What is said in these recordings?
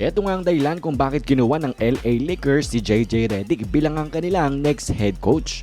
Ito nga ang dahilan kung bakit kinuha ng LA Lakers si JJ Redick bilang ang kanilang next head coach.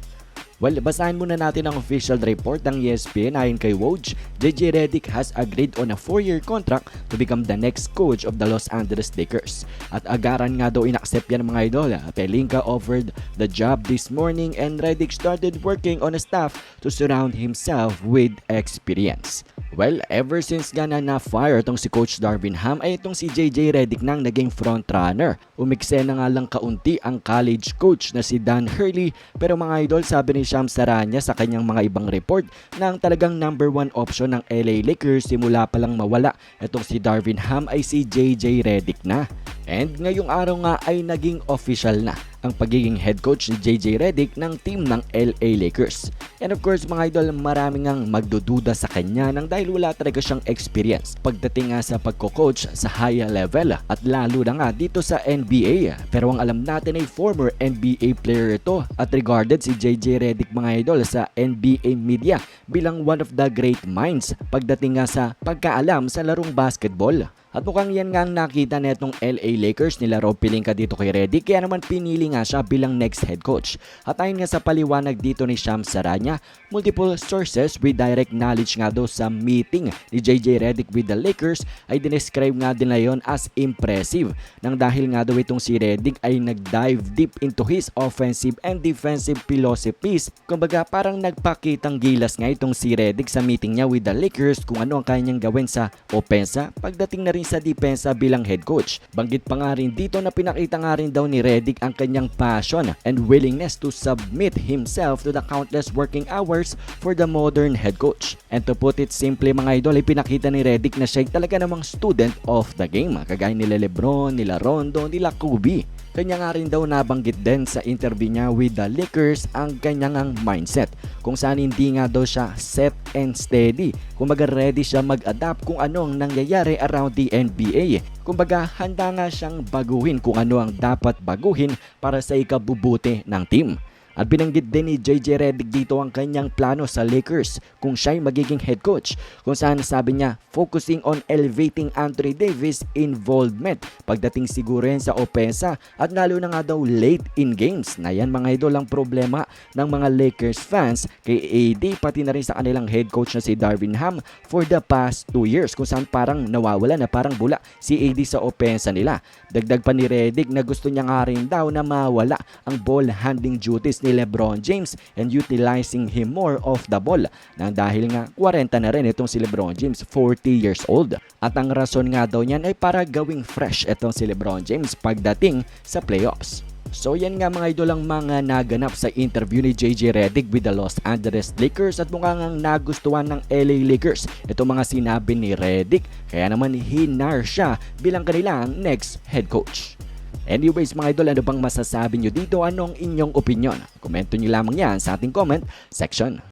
Well, basahin muna natin ang official report ng ESPN ayon kay Woj. JJ Redick has agreed on a 4-year contract to become the next coach of the Los Angeles Lakers. At agaran nga daw inaccept yan mga idol. Pelinka offered the job this morning and Redick started working on a staff to surround himself with experience. Well, ever since nga na na-fire tong si Coach Darvin Ham ay itong si JJ Redick nang naging front runner. Umikse na nga lang kaunti ang college coach na si Dan Hurley pero mga idol sabi ni Sham Saranya sa kanyang mga ibang report na ang talagang number one option ng LA Lakers simula pa lang mawala itong si Darvin Ham ay si JJ Redick na. And ngayong araw nga ay naging official na ang pagiging head coach ni JJ Redick ng team ng LA Lakers. And of course mga idol, marami ngang magdududa sa kanya nang dahil wala talaga siyang experience pagdating nga sa pagko-coach sa higher level at lalo na nga dito sa NBA. Pero ang alam natin ay former NBA player ito at regarded si JJ Redick mga idol sa NBA media bilang one of the great minds pagdating nga sa pagkaalam sa larong basketball. At mukhang yan nga ang nakita netong LA Lakers nila Rob Pelinka dito kay Reddy kaya naman pinili nga siya bilang next head coach. At ayon nga sa paliwanag dito ni Sham Saranya, multiple sources with direct knowledge nga daw sa meeting ni JJ Redick with the Lakers ay dinescribe nga din na yon as impressive nang dahil nga daw itong si Redick ay nag-dive deep into his offensive and defensive philosophies. Kumbaga parang nagpakitang gilas nga itong si Redick sa meeting niya with the Lakers kung ano ang kanyang gawin sa opensa pagdating na rin sa depensa bilang head coach. Banggit pa nga rin dito na pinakita nga rin daw ni Redick ang kanyang passion and willingness to submit himself to the countless working hours for the modern head coach. And to put it simply mga idol, ipinakita ni Redick na siya ay talaga namang student of the game. Kagaya nila Lebron, nila Rondo, nila Kobe. Kanya nga rin daw nabanggit din sa interview niya with the Lakers ang kanyang ang mindset kung saan hindi nga daw siya set and steady. Kumbaga ready siya mag-adapt kung ano ang nangyayari around the NBA. Kumbaga handa nga siyang baguhin kung ano ang dapat baguhin para sa ikabubuti ng team. At binanggit din ni JJ Redick dito ang kanyang plano sa Lakers kung siya'y magiging head coach kung saan sabi niya focusing on elevating Anthony Davis involvement pagdating siguro yan sa opensa. At lalo na nga daw late in games. Na yan mga idol ang problema ng mga Lakers fans. Kay AD pati na rin sa kanilang head coach na si Darvin Ham for the past 2 years. Kung saan parang nawawala na parang bula si AD sa opensa nila. Dagdag pa ni Redick na gusto niya nga rin daw na mawala ang ball handling duties Lebron James and utilizing him more off the ball nang dahil nga 40 na rin itong si Lebron James 40 years old at ang rason nga daw niyan ay para gawing fresh itong si Lebron James pagdating sa playoffs. So yan nga mga idol ang mga naganap sa interview ni JJ Redick with the Los Angeles Lakers at mukhang ang nagustuhan ng LA Lakers ito mga sinabi ni Redick kaya naman hinar siya bilang kanilang next head coach. Anyways mga idol, ano bang masasabi nyo dito? Anong inyong opinion? Komento nyo lamang yan sa ating comment section.